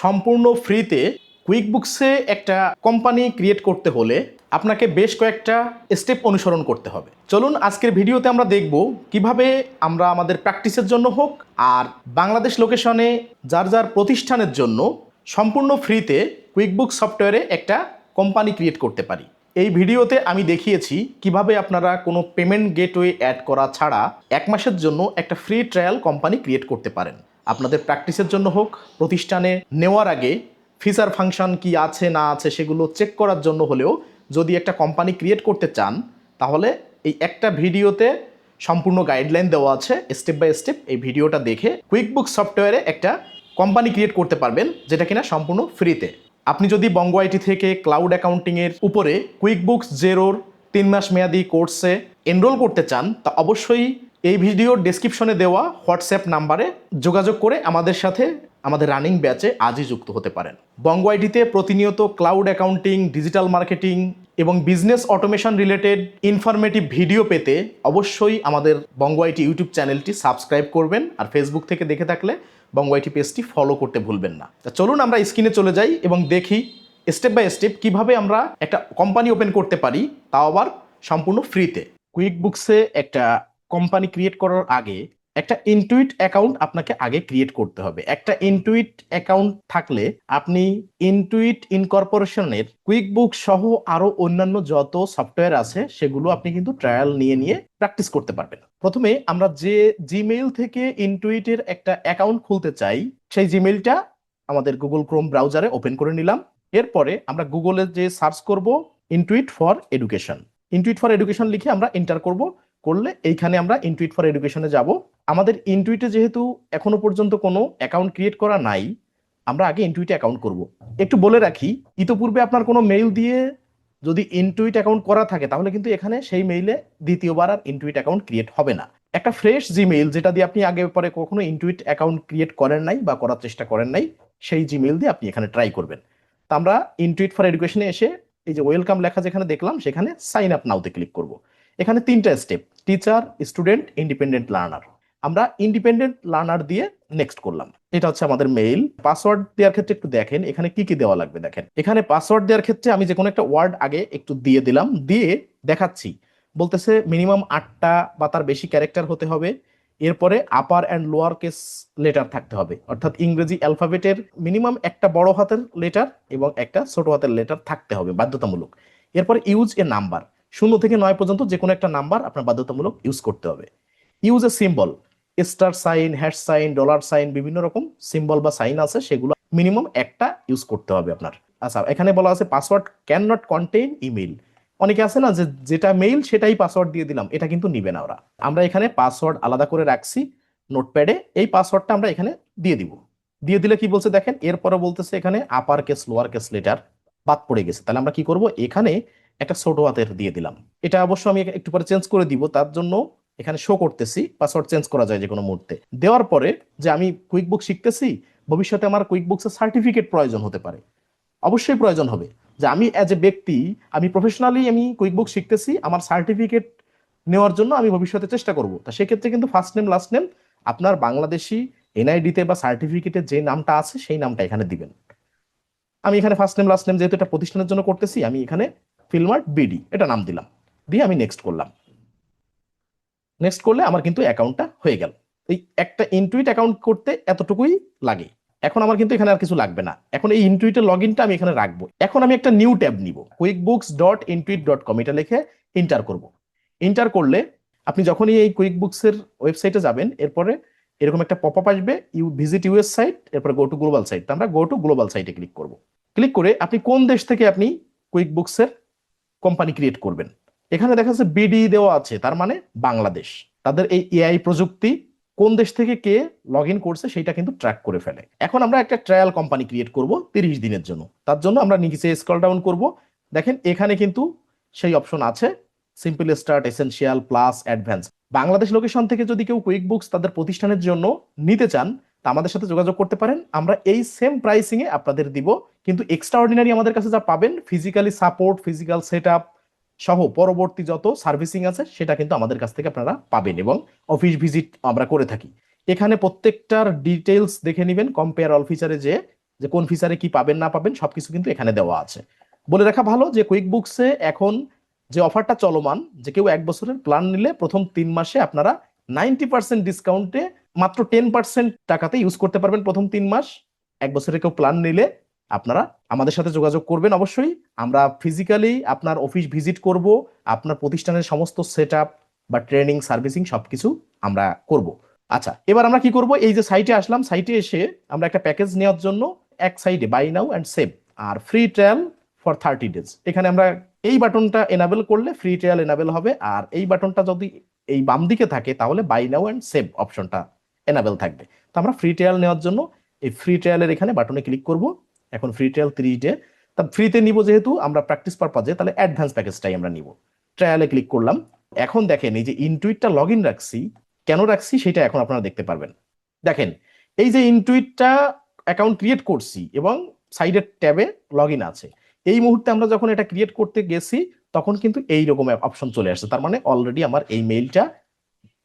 সম্পূর্ণ ফ্রিতে কুইকবুকসে একটা কোম্পানি ক্রিয়েট করতে হলে আপনাকে বেশ কয়েকটা স্টেপ অনুসরণ করতে হবে। চলুন আজকের ভিডিওতে আমরা দেখব কীভাবে আমরা আমাদের প্র্যাকটিসের জন্য হোক আর বাংলাদেশ লোকেশনে যার যার প্রতিষ্ঠানের জন্য সম্পূর্ণ ফ্রিতে কুইকবুক সফটওয়্যারে একটা কোম্পানি ক্রিয়েট করতে পারি। এই ভিডিওতে আমি দেখিয়েছি কীভাবে আপনারা কোনো পেমেন্ট গেটওয়ে অ্যাড করা ছাড়া এক মাসের জন্য একটা ফ্রি ট্রায়াল কোম্পানি ক্রিয়েট করতে পারেন। আপনাদের প্র্যাকটিসের জন্য হোক, প্রতিষ্ঠানে নেওয়ার আগে ফিচার ফাংশন কি আছে, না আছে সেগুলো চেক করার জন্য হলেও যদি একটা কোম্পানি ক্রিয়েট করতে চান, তাহলে এই একটা ভিডিওতে সম্পূর্ণ গাইডলাইন দেওয়া আছে স্টেপ বাই স্টেপ এই ভিডিওটা দেখে কুইকবুক সফটওয়্যারে একটা কোম্পানি ক্রিয়েট করতে পারবেন, যেটা কিনা সম্পূর্ণ ফ্রিতে আপনি যদি বঙ্গ আইটি থেকে ক্লাউড অ্যাকাউন্টিংয়ের উপরে কুইকবুকস জেরোর তিন মাস মেয়াদি কোর্সে এনরোল করতে চান, তা অবশ্যই এই ভিডিওর ডেসক্রিপশনে দেওয়া হোয়াটসঅ্যাপ নাম্বারে যোগাযোগ করে আমাদের সাথে আমাদের রানিং ব্যাচে আজই যুক্ত হতে পারেন। বঙ্গ আইটিতে প্রতিনিয়ত ক্লাউড অ্যাকাউন্টিং ডিজিটাল মার্কেটিং এবং business automation related informative video পেতে অবশ্যই আমাদের বঙ্গ আইটি ইউটিউব চ্যানেলটি সাবস্ক্রাইব করবেন আর ফেসবুক থেকে দেখে থাকলে বঙ্গ আইটি পেজটি ফলো করতে ভুলবেন না। তা চলুন আমরা স্ক্রিনে চলে যাই এবং দেখি স্টেপ বাই স্টেপ কীভাবে আমরা একটা কোম্পানি ওপেন করতে পারি, তাও আবার সম্পূর্ণ ফ্রিতে কুইক বুকসে একটা কোম্পানি ক্রিয়েট করার আগে একটা ইনটুইট অ্যাকাউন্ট আপনাকে আগে ক্রিয়েট করতে হবে। একটা ইনটুইট অ্যাকাউন্ট থাকলে আপনি ইনটুইট ইনকর্পোরেশনের কুইক বুক সহ আরও অন্যান্য যত সফটওয়্যার আছে, সেগুলো আপনি কিন্তু ট্রায়াল নিয়ে নিয়ে প্র্যাকটিস করতে পারবেন। প্রথমে আমরা যে জিমেইল থেকে ইনটুইটের একটা অ্যাকাউন্ট খুলতে চাই, সেই জিমেইলটা আমাদের গুগল ক্রোম ব্রাউজারে ওপেন করে নিলাম। এরপরে আমরা গুগলে যে সার্চ করব Intuit for education Intuit for education লিখে আমরা এন্টার করব। করলে এইখানে আমরা ইনটুইট ফর এডুকেশনে যাব। আমাদের ইনটুইটে যেহেতু এখনও পর্যন্ত কোনো অ্যাকাউন্ট ক্রিয়েট করা নাই, আমরা আগে ইনটুইটে অ্যাকাউন্ট করব। একটু বলে রাখি, ইতোপূর্বে আপনার কোনো মেইল দিয়ে যদি ইনটুইট অ্যাকাউন্ট করা থাকে, তাহলে কিন্তু এখানে সেই মেইলে দ্বিতীয়বার আর ইনটুইট অ্যাকাউন্ট ক্রিয়েট হবে না। একটা ফ্রেশ জিমেইল যেটা দিয়ে আপনি আগে পরে কখনো ইনটুইট অ্যাকাউন্ট ক্রিয়েট করেন নাই বা করার চেষ্টা করেন নাই, সেই জিমেইল দিয়ে আপনি এখানে ট্রাই করবেন। তা আমরা ইনটুইট ফর এডুকেশনে এসে, এই যে ওয়েলকাম লেখা যেখানে দেখলাম, সেখানে সাইন আপ নাওতে ক্লিক করব। এখানে তিনটা step teacher student independent learner আমরা ইন্ডিপেন্ডেন্ট লার্নার দিয়ে নেক্সট করলাম। এটা হচ্ছে আমাদের মেইল পাসওয়ার্ড দেওয়ার ক্ষেত্রে একটু দেখেন, এখানে কি কি দেওয়া লাগবে দেখেন। এখানে পাসওয়ার্ড দেওয়ার ক্ষেত্রে আমি যে কোনো একটা ওয়ার্ড আগে একটু দিয়ে দিলাম, দিয়ে দেখাচ্ছি। বলতেছে মিনিমাম আটটা বা তার বেশি ক্যারেক্টার হতে হবে। এরপরে upper and lower case letter থাকতে হবে। অর্থাৎ ইংরেজি অ্যালফাবেটের মিনিমাম একটা বড় হাতের লেটার এবং একটা ছোট হাতের লেটার থাকতে হবে বাধ্যতামূলক। এরপরে ইউজ এ নাম্বার শূন্য থেকে নয় পর্যন্ত যে কোনো একটা নাম্বার আপনার বাধ্যতামূলক ইউজ করতে হবে। Use a symbol star sign hash sign dollar sign বিভিন্ন রকম সিম্বল বা সাইন আছে, সেগুলো মিনিমাম একটা ইউজ করতে হবে আপনার। আচ্ছা এখানে বলা আছে password can not contain email অনেকে আছে না যে যেটা মেইল সেটাই পাসওয়ার্ড দিয়ে দিলাম, এটা কিন্তু নিবে না ওরা। আমরা এখানে পাসওয়ার্ড আলাদা করে রাখছি নোটপ্যাডে এই পাসওয়ার্ডটা আমরা এখানে দিয়ে দিব। দিয়ে দিলে কি বলছে দেখেন এরপরে বলতেছে এখানে upper case lower case letter বাদ পড়ে গেছে। তাহলে আমরা কি করব? এখানে একটা ছোট হাতের দিয়ে দিলাম। এটা অবশ্য আমি একটু পরে চেঞ্জ করে দিব, তার জন্য এখানে শো করতেছি পাসওয়ার্ড চেঞ্জ করা যায় যে কোনো মুহূর্তে। দেওয়ার পরে যে আমি কুইক বুক শিখতেছি, ভবিষ্যতে আমার কুইক বুকসের সার্টিফিকেট প্রয়োজন হতে পারে। অবশ্যই প্রয়োজন হবে যে আমি অ্যাজ এ ব্যক্তি, আমি প্রফেশনালি আমি কুইক বুক শিখতেছি, আমার সার্টিফিকেট নেওয়ার জন্য আমি ভবিষ্যতে চেষ্টা করব। তা সেক্ষেত্রে কিন্তু ফার্স্ট নেম লাস্ট নেম আপনার বাংলাদেশি এনআইডিতে বা সার্টিফিকেটে যে নামটা আছে, সেই নামটা এখানে দিবেন। আমি এখানে ফার্স্ট নেম লাস্ট নেম যেহেতু এটা প্রতিষ্ঠানের জন্য করতেছি, আমি এখানে ফিলমার্ট বিডি, এটা নাম দিলাম। দিয়ে আমি নেক্সট করলাম। নেক্সট করলে আমার কিন্তু অ্যাকাউন্টটা হয়ে গেল। এই একটা ইনটুইট অ্যাকাউন্ট করতে এতটুকুই লাগে। এখন আমার কিন্তু এখানে আর কিছু লাগবে না। এখন এই ইনটুইটের লগ ইনটা আমি এখানে রাখব। এখন আমি একটা নিউ ট্যাব নিব। QuickBooks dot Intuit dot com এটা লিখে ইন্টার করব। ইন্টার করলে আপনি যখনই এই কুইক বুকসের ওয়েবসাইটে যাবেন, এরপরে এরকম একটা পপ আপ আসবে ইউ ভিজিট ইউএস সাইট এরপরে গো টু গ্লোবাল সাইট আমরা গো টু গ্লোবাল সাইটে ক্লিক করব। ক্লিক করে আপনি কোন দেশ থেকে আপনি কুইক বুকসের কোম্পানি ক্রিয়েট করবেন। এখানে দেখা যাচ্ছে বিডি দেওয়া আছে, তার মানে বাংলাদেশ। তাদের এই এআই প্রযুক্তি কোন দেশ থেকে কে লগ ইন করছে সেটা কিন্তু ট্র্যাক করে ফেলে। এখন আমরা একটা ট্রায়াল কোম্পানি ক্রিয়েট করব তিরিশ দিনের জন্য। তার জন্য আমরা নিচে স্কল ডাউন করব। দেখেন এখানে কিন্তু সেই অপশন আছে simple start essential plus advance Bangladesh location থেকে যদি কেউ কুইক বুকস তাদের প্রতিষ্ঠানের জন্য নিতে চান তা আমাদের সাথে যোগাযোগ করতে পারেন। আমরা এই সেম প্রাইসিং এ আপনাদের দিব। কিন্তু এক্সট্রা অর্ডিনারি আমাদের কাছে যা পাবেন ফিজিক্যালি সাপোর্ট ফিজিক্যাল সেট সহ পরবর্তী যত সার্ভিসিং আছে, সেটা কিন্তু আমাদের কাছ থেকে আপনারা পাবেন এবং অফিস ভিজিট আমরা করে থাকি। এখানে প্রত্যেকটার ডিটেলস দেখে নেবেন কম্পেয়ার অল ফিচারে যে যে কোন ফিচারে কি পাবেন, না পাবেন, সবকিছু কিন্তু এখানে দেওয়া আছে। বলে রাখা ভালো যে কুইক বুকসে এখন যে অফারটা চলমান, যে কেউ এক বছরের প্ল্যান নিলে প্রথম তিন মাসে আপনারা নাইনটি পার্সেন্ট ডিসকাউন্টে মাত্র টেন পার্সেন্ট টাকাতে ইউজ করতে পারবেন প্রথম তিন মাস। এক বছরের কেউ প্ল্যান নিলে আপনারা আমাদের সাথে যোগাযোগ করবেন অবশ্যই। আমরা ফিজিক্যালি আপনার অফিস ভিজিট করব, আপনার প্রতিষ্ঠানের সমস্ত সেট বা ট্রেনিং সার্ভিসিং সবকিছু আমরা করব। আচ্ছা এবার আমরা কি করব? এই যে সাইটে আসলাম সাইটে এসে আমরা একটা প্যাকেজ নেওয়ার জন্য এক সাইডে buy now and save R free trial for thirty days এখানে আমরা এই বাটনটা এনাবেল করলে ফ্রি ট্রায়াল এনাবেল হবে আর এই বাটনটা যদি এই বাম দিকে থাকে তাহলে বাই নাও অ্যান্ড সেভ অপশনটা এনাবেল থাকবে। তো আমরা ফ্রি ট্রায়াল নেওয়ার জন্য এই ফ্রি ট্রায়ালের এখানে বাটনে ক্লিক করব। এখন ফ্রি ট্রায়াল থ্রি ডে তা ফ্রিতে নিব যেহেতু আমরা প্র্যাকটিস পারপাজে তাহলে অ্যাডভান্স প্যাকেজটাই আমরা নিব। ট্রায়ালে ক্লিক করলাম। এখন দেখেন এই যে ইনটুইটটা লগ ইন রাখছি, কেন রাখছি সেটা এখন আপনারা দেখতে পারবেন। দেখেন, এই যে ইনটুইটটা অ্যাকাউন্ট ক্রিয়েট করছি এবং সাইডের ট্যাবে লগ ইন আছে, এই মুহূর্তে আমরা যখন এটা ক্রিয়েট করতে গেছি, তখন কিন্তু এই রকম অপশন চলে আসছে। তার মানে অলরেডি আমার এই মেইলটা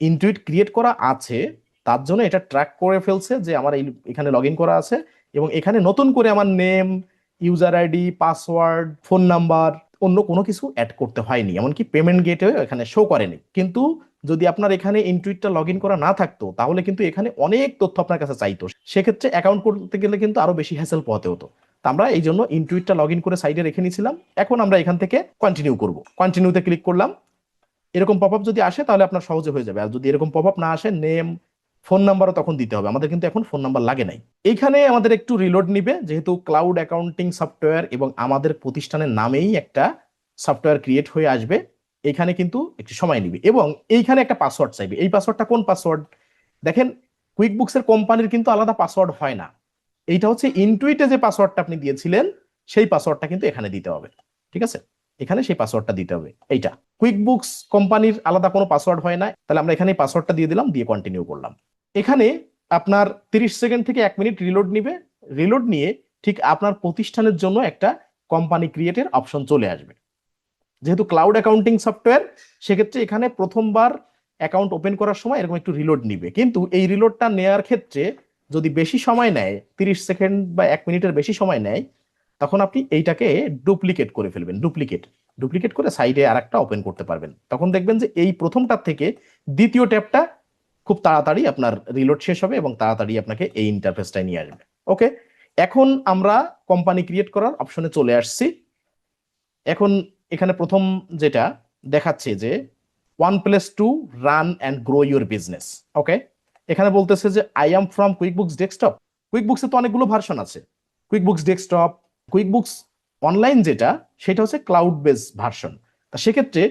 ইনটুইট ক্রিয়েট করা আছে। তার জন্য এটা ট্র্যাক করে ফেলছে যে আমার এই এখানে লগ করা আছে এবং এখানে নতুন করে আমার name user ID password phone number অন্য কোনো কিছু অ্যাড করতে হয়নি। এমনকি পেমেন্ট গেটে এখানে শো করেনি। কিন্তু যদি আপনার এখানে ইনটুইটটা লগ করা না থাকতো, তাহলে কিন্তু এখানে অনেক তথ্য আপনার কাছে চাইতো। সেক্ষেত্রে অ্যাকাউন্ট করতে গেলে কিন্তু আরও বেশি হ্যাসেল পোহাতে হতো। তা আমরা এই জন্য ইনটুইটটা লগ করে সাইডে রেখে নিয়েছিলাম। এখন আমরা এখান থেকে কন্টিনিউ করব। কন্টিনিউতে ক্লিক করলাম। এরকম পপ যদি আসে, তাহলে আপনার সহজে হয়ে যাবে। আর যদি এরকম পপ না আসে নেম ফোন নাম্বারও তখন দিতে হবে। আমাদের কিন্তু এখন ফোন নাম্বার লাগে নাই। এইখানে আমাদের একটু রিলোড নিবে, যেহেতু ক্লাউড অ্যাকাউন্টিং সফটওয়্যার এবং আমাদের প্রতিষ্ঠানের নামেই একটা সফটওয়্যার ক্রিয়েট হয়ে আসবে, এখানে কিন্তু একটু সময় নিবে। এবং এইখানে একটা পাসওয়ার্ড চাইবে। এই পাসওয়ার্ডটা কোন পাসওয়ার্ড দেখেন কুইক বুকসের কোম্পানির কিন্তু আলাদা পাসওয়ার্ড হয় না। এইটা হচ্ছে ইনটুইটে যে পাসওয়ার্ডটা আপনি দিয়েছিলেন, সেই পাসওয়ার্ডটা কিন্তু এখানে দিতে হবে। ঠিক আছে? এখানে সেই পাসওয়ার্ডটা দিতে হবে। এইটা। কুইক বুকস কোম্পানির আলাদা কোনো পাসওয়ার্ড হয় না। তাহলে আমরা এখানে পাসওয়ার্ডটা দিয়ে দিলাম, দিয়ে কন্টিনিউ করলাম। এখানে আপনার তিরিশ সেকেন্ড থেকে এক মিনিট রিলোড নিবে। রিলোড নিয়ে ঠিক আপনার প্রতিষ্ঠানের জন্য একটা কোম্পানি ক্রিয়েটের অপশন চলে আসবে। যেহেতু ক্লাউড অ্যাকাউন্টিং সফটওয়্যার সেক্ষেত্রে এখানে প্রথমবার অ্যাকাউন্ট ওপেন করার সময় এরকম একটু রিলোড নিবে। কিন্তু এই রিলোডটা নেয়ার ক্ষেত্রে যদি বেশি সময় নেয়, তিরিশ সেকেন্ড বা এক মিনিটের বেশি সময় নেয়, তখন আপনি এইটাকে ডুপ্লিকেট করে ফেলবেন। ডুপ্লিকেট ডুপ্লিকেট করে সাইডে আর একটা ওপেন করতে পারবেন। তখন দেখবেন যে এই প্রথমটার থেকে দ্বিতীয় ট্যাবটা খুব তাড়াতাড়ি আপনার রিলোড শেষ হবে এবং তাড়াতাড়ি আপনাকে এই ইন্টারফেসটাই নিয়ে আসবে। ওকে এখন আমরা কোম্পানি ক্রিয়েট করার অপশনে চলে আসছি। এখন এখানে প্রথম যেটা দেখাচ্ছে যে one place to run and grow your business okay এখানে বলতেছে যে I am from QuickBooks desktop quick বুকসে তো অনেকগুলো ভার্সন আছে। QuickBooks desktop QuickBooks online যেটা, সেটা হচ্ছে ক্লাউড বেস ভার্সন তা সেক্ষেত্রে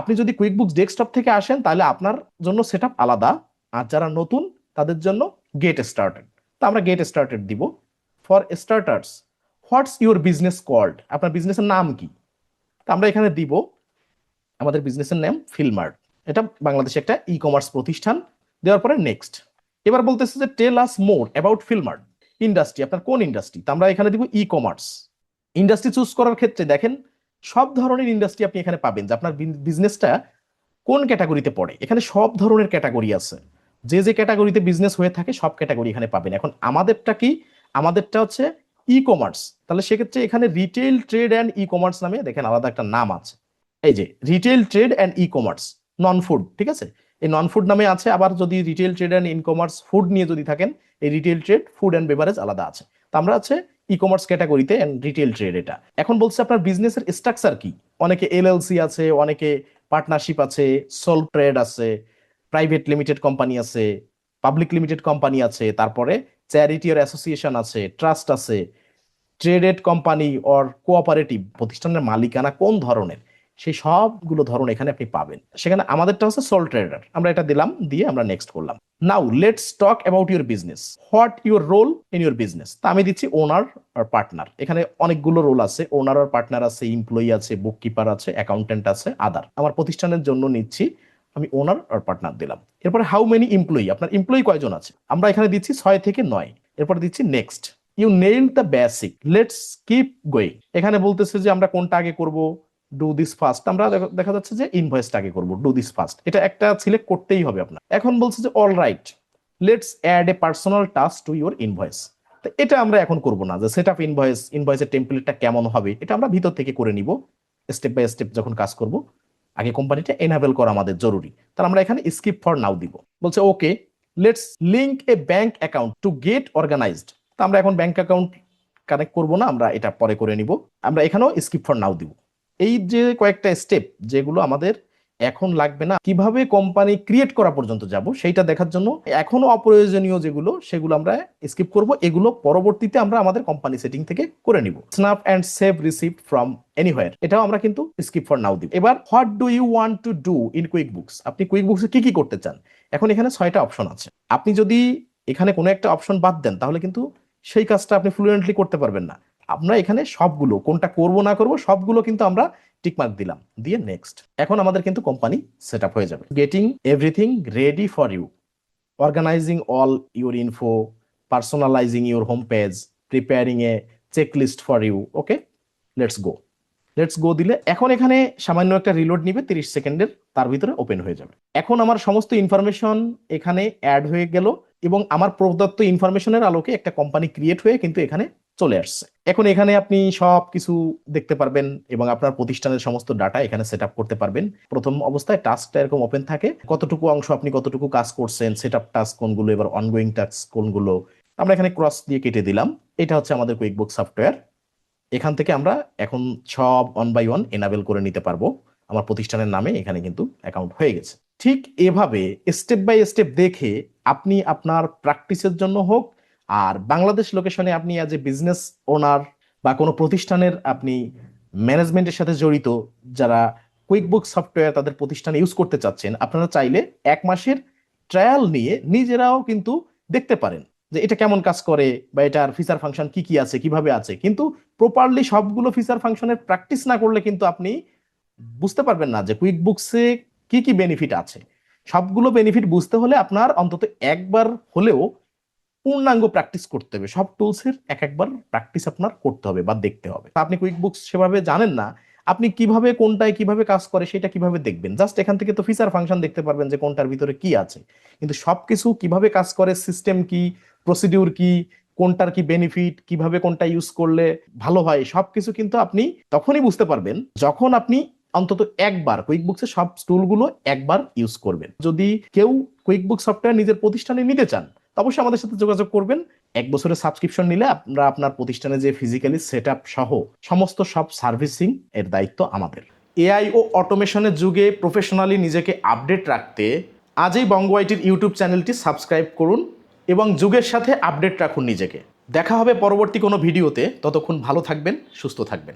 আপনি যদি কুইক বুকস ডেস্কটপ থেকে আসেন, তাহলে আপনার জন্য সেট আলাদা। আর যারা নতুন, তাদের জন্য গেট স্টার্টেড তা আমরা গেট স্টার্টেড দিব। For starters what's your business called আপনার বিজনেসের নাম কি? তা আমরা এখানে দিব। আমাদের বিজনেসের নাম ফিলমার্ট এটা বাংলাদেশে একটা ই কমার্স প্রতিষ্ঠান। দেওয়ার পরে নেক্সট এবার বলতেছে যে tell us more about Filmart industry আপনার কোন ইন্ডাস্ট্রি তা আমরা এখানে দিব ই কমার্স ইন্ডাস্ট্রি চুজ করার ক্ষেত্রে দেখেন সব ধরনের ইন্ডাস্ট্রি আপনি এখানে পাবেন যে আপনার বিজনেসটা কোন ক্যাটাগরিতে পড়ে? এখানে সব ধরনের ক্যাটাগরি আছে। যে যে ক্যাটাগরিতে বিজনেস হয়ে থাকে, সব ক্যাটাগরি এখানে পাবেন। এখন আমাদেরটা কি? আমাদেরটা হচ্ছে ই কমার্স তাহলে সেক্ষেত্রে এখানে retail trade and e commerce নামে দেখেন আলাদা একটা নাম আছে। এই যে retail trade and e commerce non food ঠিক আছে? এই নন ফুড নামে আছে, আবার যদি retail trade and e commerce food নিয়ে যদি থাকেন, এই retail trade food and beverage আলাদা আছে। তো আমরা আছে ই কমার্স ক্যাটাগরিতে অ্যান্ড রিটেল ট্রেড এটা। এখন বলছে আপনার বিজনেসের স্ট্রাকচার কি? অনেকে এলএলসি আছে, অনেকে পার্টনারশিপ আছে সোল ট্রেড আছে প্রাইভেট লিমিটেড কোম্পানি আছে পাবলিক লিমিটেড কোম্পানি আছে, তারপরে চ্যারিটি আর অ্যাসোসিয়েশন আছে ট্রাস্ট আছে ট্রেডেড কোম্পানি অর কোঅপারেটিভ প্রতিষ্ঠানের মালিকানা কোন ধরনের? সেই সবগুলো ধরন এখানে আপনি পাবেন। সেখানে আমাদেরটা হচ্ছে সোল ট্রেডার আমরা এটা দিলাম, দিয়ে আমরা নেক্সট করলাম। Now let's talk about your business what your role in your business তা আমি দিচ্ছি ওনার আর পার্টনার এখানে অনেকগুলো রোল আছে। ওনার আর পার্টনার আছে এমপ্লয়ি আছে বুক কিপার আছে অ্যাকাউন্টেন্ট আছে আদার আমার প্রতিষ্ঠানের জন্য নিচ্ছি, আমি ওনার আর পার্টনার দিলাম। এরপরে হাউ মেনি এমপ্লয়ি আপনার এমপ্লয়ি কয়জন আছে? আমরা এখানে দিচ্ছি ছয় থেকে নয়। এরপর দিচ্ছি next you nail the basic let's keep going এখানে বলতেছে যে আমরা কোনটা আগে করব? ডু দিস ফার্স্ট আমরা দেখা- যাচ্ছে যে ইনভয়েসটাকে করব ডু দিস ফার্স্ট এটা একটা সিলেক্ট করতেই হবে আপনার এখন বলছে যে all right let's add a personal task to your invoice এটা আমরা এখন করব না, যে সেট আপ ইনভয়েস ইনভয়েসের টেমপ্লেটটা কেমন হবে, এটা আমরা ভিতর থেকে করে নিব স্টেপ বাই স্টেপ যখন কাজ করব। আগে কোম্পানিটা এনাবেল করা আমাদের জরুরি। তাহলে আমরা এখানে স্কিপ ফর নাও দিব। বলছে okay let's link a bank account to get organised তো আমরা এখন ব্যাংক অ্যাকাউন্ট কানেক্ট করব না, আমরা এটা পরে করে নিব। আমরা এখানেও স্কিপ ফর নাও দিব। এই যে কয়েকটা স্টেপ যেগুলো আমাদের এখন লাগবে না, কীভাবে কোম্পানি ক্রিয়েট করা পর্যন্ত যাব সেইটা দেখার জন্য এখনও অপ্রয়োজনীয় যেগুলো, সেগুলো আমরা স্কিপ করব। এগুলো পরবর্তীতে আমরা আমাদের কোম্পানি সেটিং থেকে করে নিব। Snap and save receipt from anywhere এটাও আমরা কিন্তু স্কিপ ফর নাও দিব। এবার what do you want to do in QuickBooks আপনি কুইক বুকসে কি কি করতে চান? এখন এখানে ছয়টা অপশন আছে। আপনি যদি এখানে কোনো একটা অপশন বাদ দেন, তাহলে কিন্তু সেই কাজটা আপনি ফ্লুয়েন্টলি করতে পারবেন না। আমরা এখানে সবগুলো, কোনটা করব না করব, সবগুলো কিন্তু আমরা টিকমার্ক দিলাম। দিয়ে নেক্সট এখন আমাদের কিন্তু কোম্পানি সেট হয়ে যাবে। Getting everything ready for you organising all your info personalising your home page preparing a checklist for you okay let's go let's go দিলে এখন এখানে সামান্য একটা রিলোড নিবে, তিরিশ সেকেন্ডের, তার ভিতরে ওপেন হয়ে যাবে। এখন আমার সমস্ত ইনফরমেশন এখানে অ্যাড হয়ে গেল এবং আমার প্রদত্ত ইনফরমেশনের আলোকে একটা কোম্পানি ক্রিয়েট হয়ে কিন্তু এখানে চলে আসছে। এখন এখানে আপনি সব কিছু দেখতে পারবেন এবং আপনার প্রতিষ্ঠানের সমস্ত ডাটা এখানে সেট করতে পারবেন। প্রথম অবস্থায় টাস্কটা এরকম ওপেন থাকে। কতটুকু অংশ আপনি কতটুকু কাজ করছেন সেট আপ টাস্ক কোনগুলো, এবার অনগোয়িং টাস্ক কোনগুলো, আমরা এখানে ক্রস দিয়ে কেটে দিলাম। এটা হচ্ছে আমাদের কুইকবুক সফটওয়্যার এখান থেকে আমরা এখন সব ওয়ান বাই ওয়ান এনাবেল করে নিতে পারব। আমার প্রতিষ্ঠানের নামে এখানে কিন্তু অ্যাকাউন্ট হয়ে গেছে। ঠিক এভাবে স্টেপ বাই স্টেপ দেখে আপনি আপনার প্র্যাকটিসের জন্য হোক আর বাংলাদেশ লোকেশনে আপনি অ্যাজ এ বিজনেস ওনার বা কোনো প্রতিষ্ঠানের আপনি ম্যানেজমেন্টের সাথে জড়িত, যারা কুইকবুক সফটওয়্যার তাদের প্রতিষ্ঠানে ইউজ করতে চাচ্ছেন, আপনারা চাইলে এক মাসের ট্রায়াল নিয়ে নিজেরাও কিন্তু দেখতে পারেন যে এটা কেমন কাজ করে বা এটার ফিচার ফাংশন কি কি আছে, কীভাবে আছে। কিন্তু প্রপারলি সবগুলো ফিচার ফাংশনের প্র্যাকটিস না করলে কিন্তু আপনি বুঝতে পারবেন না যে কুইক বুকসে কি কি বেনিফিট আছে। সবগুলো বেনিফিট বুঝতে হলে আপনার অন্তত একবার হলেও পূর্ণাঙ্গ প্র্যাকটিস করতে হবে। সব টুলসের এক একবার প্র্যাকটিস আপনার করতে হবে বা দেখতে হবে। আপনি কুইক বুকস সেভাবে জানেন না, আপনি কীভাবে, কোনটায় কীভাবে কাজ করে সেটা কীভাবে দেখবেন? জাস্ট এখান থেকে তো ফিচার ফাংশন দেখতে পারবেন যে কোনটার ভিতরে কি আছে। কিন্তু সবকিছু কীভাবে কাজ করে সিস্টেম কি প্রসিডিউর কি, কোনটার কি বেনিফিট কীভাবে কোনটা ইউজ করলে ভালো হয়, সবকিছু কিন্তু আপনি তখনই বুঝতে পারবেন যখন আপনি অন্তত একবার কুইকবুকসের সব টুলগুলো একবার ইউজ করবেন। যদি কেউ কুইকবুক সফটওয়্যার নিজের প্রতিষ্ঠানে নিতে চান অবশ্যই আমাদের সাথে যোগাযোগ করবেন। এক বছরের সাবস্ক্রিপশন নিলে আমরা আপনার প্রতিষ্ঠানে যে ফিজিক্যালি সেট সহ সমস্ত সব সার্ভিসিং এর দায়িত্ব আমাদের। এআই ও অটোমেশনের যুগে প্রফেশনালি নিজেকে আপডেট রাখতে আজই বঙ্গ আইটির ইউটিউব চ্যানেলটি সাবস্ক্রাইব করুন এবং যুগের সাথে আপডেট রাখুন নিজেকে। দেখা হবে পরবর্তী কোনো ভিডিওতে ততক্ষণ ভালো থাকবেন, সুস্থ থাকবেন।